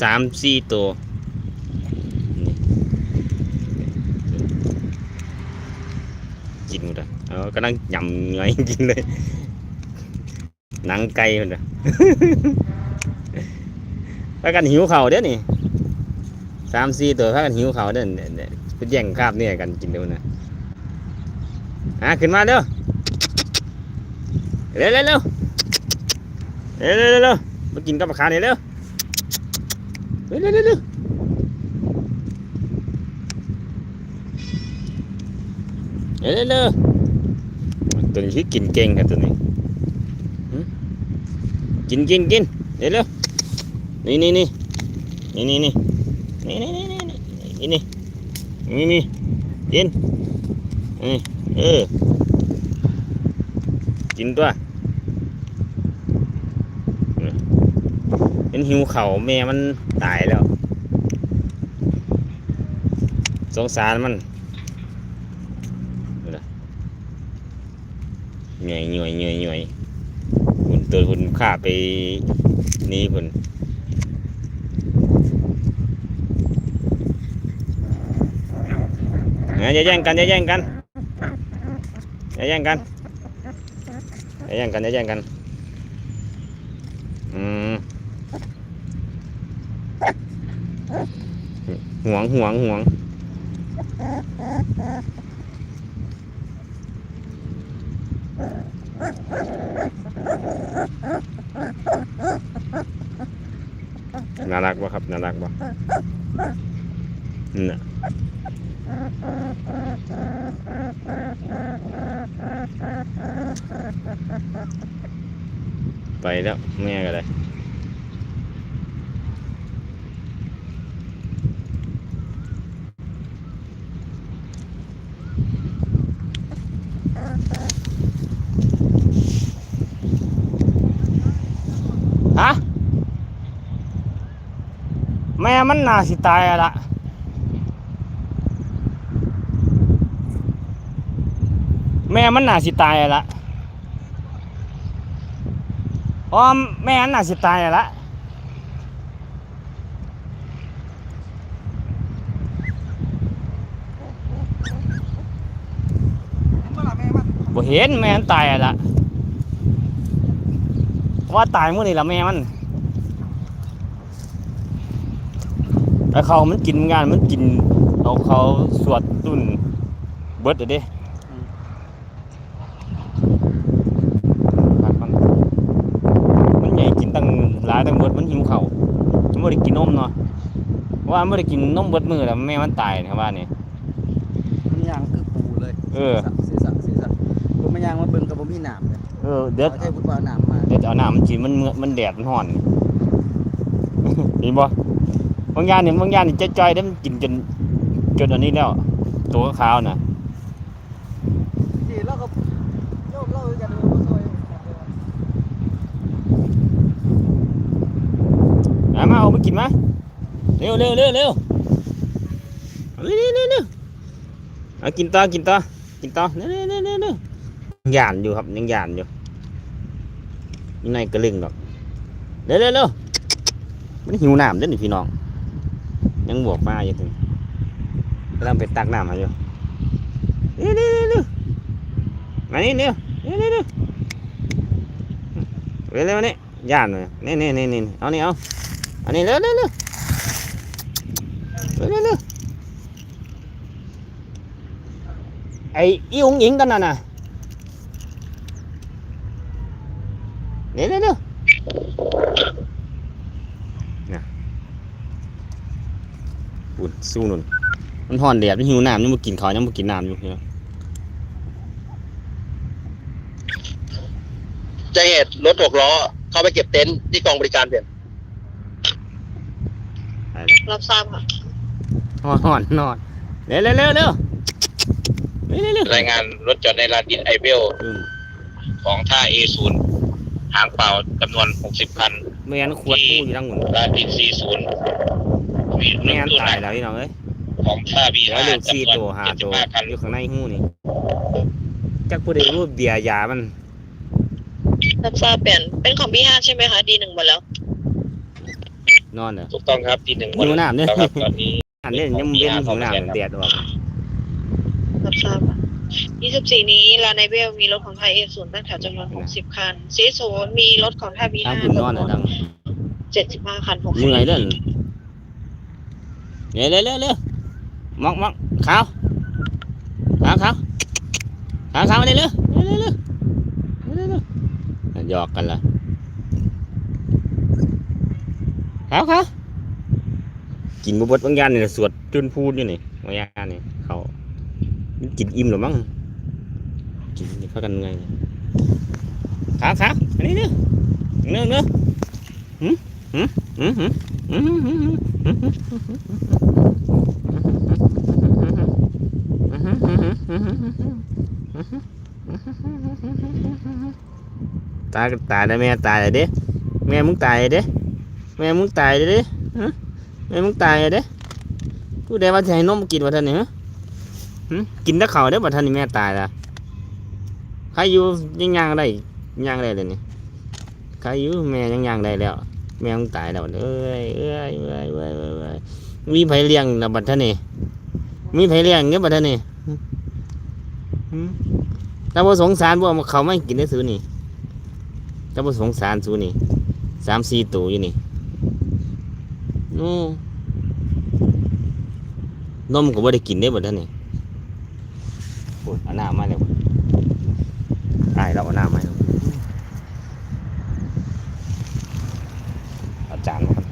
สามสี่ตัวกินหมดอะเอากำลังยำเงกินเลย หนังไก่หมันอะพากันหิวเข่าเด้อนี่สามสี่ตัวพากันหิวเข่าเด้อเนี่ยเนี่ยไปแย่งคาบเนี่ยกันกินเดี๋ยวนะอะขึ้นมาเด้อเร็วเร็วเร็วเร็วเร็วเร็วเร็วมากินกับปลาคาเนี่ยเร็ว เร็วเร็วเร็วเร็วเร็วตัวนี้ที่กินเก่งครับตัวนี้กินกินกินเร็วเร็วนี่นี่นี่นี่นี่นี่นี่นี่นี่นี่นี่นี่นี่กินนี่เออกินตัว เป็นหิวเข่าแม่มันตายแล้ว สงสารมันเหนื่อยเหนื่อยเหนื่อยเหนื่อยหุ่นตัวหุ่นข้าไปนี่หุ่นอย่าแย่งกันอย่าแย่งกันอย่าแย่งกันอย่าแย่งกันอย่าแย่งกันอืม ห่วงห่วงห่วงน่ารักบ่ครับน่ารักบ่น่ะไปแล้วแม่ก็เล ม่มันน่าสิตายอะละแม่มันน่าสิตายอะละอ๋อแม่อันน่ะสิตายแล้วละบ่เห็นแม่อันตายแล้วละว่าตายมื้อนี้ละแม่มัน แต่เขามันกินงานมันกินเอาเขาสวดตุนเบิดอะเด้พักมันมันใหญ่กินตั้งหลายตั้งเบิดมันหิวเขาวมันไม่ได้กินนมเนาะเพราะว่ามันไม่ได้กินนมเบิดมือแล้วแม่มันตายนะครับว่านี่มันยางคือปูเลยเออสีสันสีสันคือมันยางมาเบิ่งกับบ่มีหนามเลยเออเดี๋ยวเอาแค่พุทธว่าหนามมาเดี๋ยวจะเอาน้ำมันกินมันเมื่อมันแดดมันห่อนเห็นบ่ บางอย่างนี่บางอย่างนี่จะจอยๆได้มันกินจนจนอันนี้แล้ว ตัวขาวๆน่ะที่เราก็โยมเล่ากันว่าบ่ซอยเอามาเอาไปกินมาเร็วเร็วเร็วเร็วเอาเร็วเร็วเร็วเอากินต่อกินต่อกินต่อเร็วเร็วเร็วเร็วเร็วยังหยานอยู่ครับยังหยานอยู่ยังไงกระลึงดอกเร็วเร็วเร็วมันหิวน้ำเด้อนี่พี่น้อง ยังบวกมาอยู่ถึงกำลังไปตักน้ำมาอยู่เร็วเร็วเร็วเร็วมานี่เร็วเร็วเร็วเร็วเร็วเร็วนี่ย่านเลยนี่นี่นี่นี่เอานี่เอาอันนี้เร็วเร็วเร็วเร็วเร็วไอ้อีอุ๋งอิงกันน่ะน่ะเร็วเร็วเร็วน่ะ อุ่นสู้นุ่นมันห่อนแดดมันหิวน้ำยังมากินข้าวยังมากินน้ำอยู่เนี่ยจะเหตุรถหกล้อ เข้าไปเก็บเต็นท์ที่กองบริการเปลี่ยนไปแล้วรับทราบค่ะห่อนห่อนนอนเร็วเร็วเร็วเร็วเร็วเร็วเร็วรายงานรถจอดในลานดินไอเวลอืมของท่า A0 หางเปล่าจำนวน60คันไม่งั้นขวดมูอยู่ทั้งหมดลานดิน40มีร ไม่ถงั้นตู้หตายนักแล้วพี่น้องเอ้ยของท่าเหลือ B5 เหลือสี่จำนตัววนห้าตัว75คันอยู่ข้างในหูนี่จักผู้ใดรู้เบียร์ยามันรับทราบเปลี่ยนเป็นของพี่ห้าใช่ไหมคะดีหนึ่งหมดแล้ว นอนเหรอถูกต้องครับที่หนึ่งหิวน้ำเนี่ยแล้วครับตอนนี้อันนี้ยังเว้นหิวน้ำแดดออกรับทราบค่ะ24นี้ลาในเวลมีรถของไทยเอศูนย์ตั้งแถวจำนวน60คันซีศูนย์มีรถของไทยบีถ้าห้าคุณนอนน่ะดัง75คันเมื่อยเด้อ เร็วเร็วเร็วเร็วมอกมอกขาวขาวขาวขาวขาวเร็วเร็วเร็วเร็วเร็วเร็วหยอกกันละขาวขาวกินบวบบางยางนี่สวดจนพูดอยู่นี่บางยางนี่เขากินอิ่มหรือมั้งกินนี่พักกันไงขาวขาวอันนี้เนื้อเนื้อเนื้อหืมหืมหืมหืมหืมหืมหืมหืม ตายก็ตายได้แม่ตายเลยเด้แม่มึงตายเลยด้แม่มึงตายเลยด้ฮะแม่มึงตายเลยด้กูได้ว่าจะให้นมกินว่าท่านนี่ฮะกินตะเขาได้อว่าท่านนี่แม่ตายละใครอยู่ยังย่างได้ย่างได้เลยนี่ใครอยู่แม่ยังย่างได้แล้ว แม่มึงตายแล้วเอ้ยเอ้ยเอ้ยเอ้ยเอ้ยมีไผเลี้ยงนะบัดท่านนี่มีไผเลี้ยงเงี้ยบัดท่านนี่ แต่ว่สงสารบ่เอามาเขาไม่กินได้ซูนี่แต่บ่สงสารสูนี่สามสี่ตัวอยู่นี่โอ้นมก็บ่ได้กินได้บ่ท่านนี่โอ้ยเอาหน้ามาแล้วอายเราเอาหน้ามาแล้วเอาจารย์มาครับ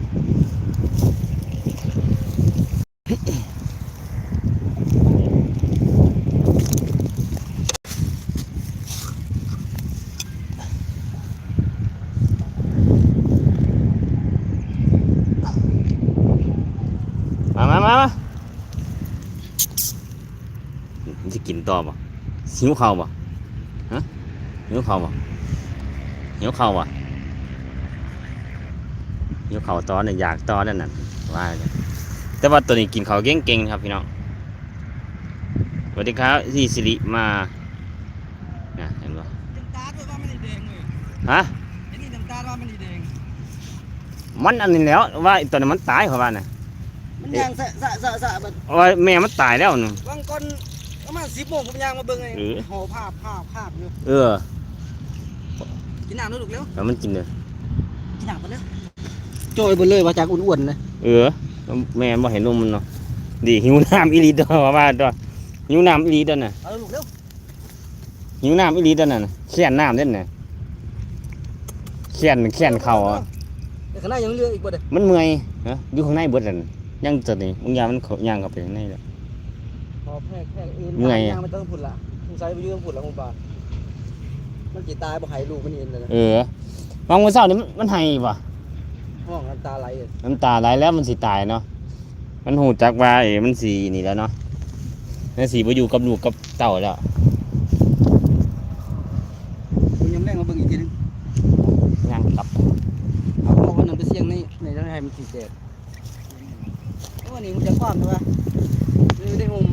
มามามามามันจะกิน ต่อบ่หิวข้าวบ่ฮะหิวข้าวบ่หิวข้าวบ่หิวข้าวตอนนี่อยากตอนนั่นน่ะว่าเลยแต่ว่าตัวนี้กินข้าวเก่งๆครับพี่น้องสวัสดีครับที่สิริมานะเห็นบ่น้ำตาด้วยว่ามันนี่แดงเลยฮะไอ้นี่น้ำตาว่ามันนี่แดงมันอันนี้แล้วว่าไอ้ตัวนี้มันตายเขาว่าน่ะมันยางสะสะสะสะแบบว่าแม่มันตายแล้วนึงบางคน ประมาณ10โมงผมยางมาเบิ่งไงเออ ห่อภาพภาพภาพอยู่เออกินน้ำด้วยลูกเร็วแล้วมันกินเลยกินน้ำไปเร็วโจยไปเลยว่าจากอ้วนๆนะเออแม่บ่เห็นนมมันเนาะดีหิวน้ำอีหลีตัวว่าตัวหิวน้ำอีหลีตัวน่ะเอาลูกเร็วหิวน้ำอีหลีตัวน่ะเขียนน้ำเด่นน่ะเขียนเขียนเข่าอะแต่ข้างหน้ายังเหลืออีกบ่เด้อมันเมื่อยฮะอยู่ข้างในเบิดนั่นยังจะนี่มึงยามันเขาย่างเข้าไปข้างในแล้วพอ แพรกแพรกเอ็นเมื่อยอะยางมันต้องพุ่นละสงสัยไปอยืนพุ่นละคุณบาทมันจิตายบ่ให้ลูกมันเอ็นเลยนะเออวางวันเสาร์นี่มันมันให้ป่ะห้องน้ำตาไหลอะน้ำตาไหลแล้วมันสิตายเนาะมันหูจักว่าเอ๋มันสีนี่แล้วเนาะนั่นสีไปอยู่กับลูกกับเต่าแล้ว คุณยังแรงมาเบิ่งอีกทีนึงย่างกลับเอาหมอกอันนั้นไปเสี่ยงในในทางให้มันสีแดดโอ้นี่มันจะความใช่ปะนี่ได้ห่ม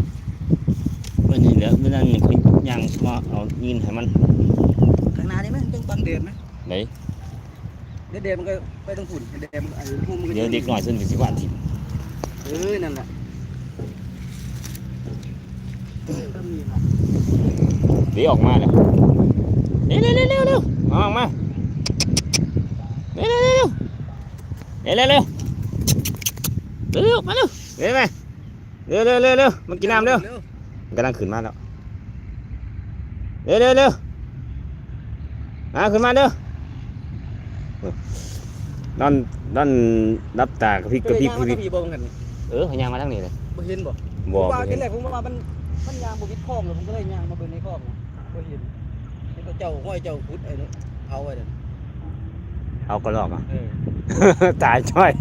วันนี้เหลือไม่นั่นนี่คือย่างมาเอายินให้มันข้างหน้าได้ไหมต้องบังเดือนไหมไหนเดี๋ยเดมมันก็ไปต้องฝุ่นเดมไอ้พุ่มันเดี๋ยวเด็กหน่อยซึ่งเป็นสิบบาททิมเออนั่นแหละต้องมีเดี๋ยวออกมาเลยเร็วเร็วเร็วเร็วมาออกมาเร็วเร็วเร็วเร็วเร็วเร็วเร็วมาเร็วเร็วเร็วเร็วเร็วมันกินน้ำเร็ว มันกำลังขึ้นมาแล้ว เร็วเร็วเร็วมาขึ้นมาเร็วนอนนอนรับตากระพริบกระพริบกระพริบผีบ่กันนี่เออพยางมาทางนี้เลยบ่เห็นบ่บ่ผมว่าบ่ทีเห็นแรกผมว่ามันมันยางบ่วิดคลองเลยผมก็เลยยางมาเบิ่งในคลองนะบ่เห็นเห็นแต่เจ้าห้อยเจ้าพุดไอ้นี่เอาไว้เด้อเอากระรอกอะเออตายช่อย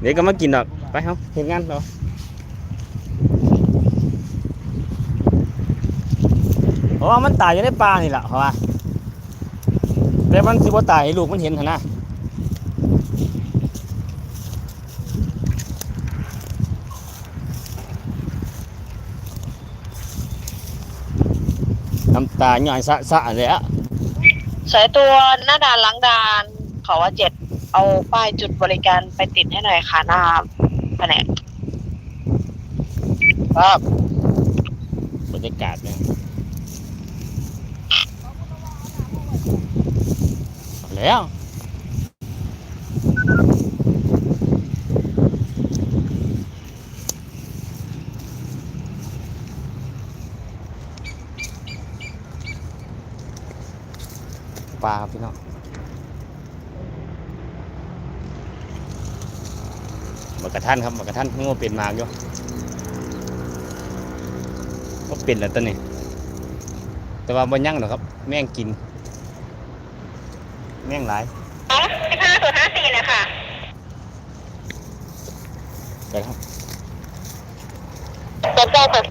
เดี๋ยวก็มากินดอกไปเฮาเห็นงานเรา เพราะว่ามันตายอยู่ในป่านี่แหละเพราะว่าแต่มันสิบ่ตายให้ลูกมันเห็นหั่นนะน้ำตาหย่อยสะสะเลยอะสายตัวหน้าด่านหลังด่านเขาว่าเจ็ดเอาป้ายจุดบริการไปติดให้หน่อยค่ะหน้าแผนกครับบรรยากาศเนี่ยเอา แล้ว ปลาครับพี่น้องบักระทันครับบักระทันเพิ่งว่าเป็นมากอยู่ก็เป็นแล้วตัวนี้ แต่ว่าบ่ยั่งหรอครับ แม่งกิน แม่งหลายสิบห้าส่วนห้าสี่นะคะไปครับตัวเจ้าเปิด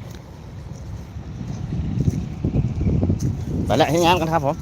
ไปแล้วให้งานกันครับผม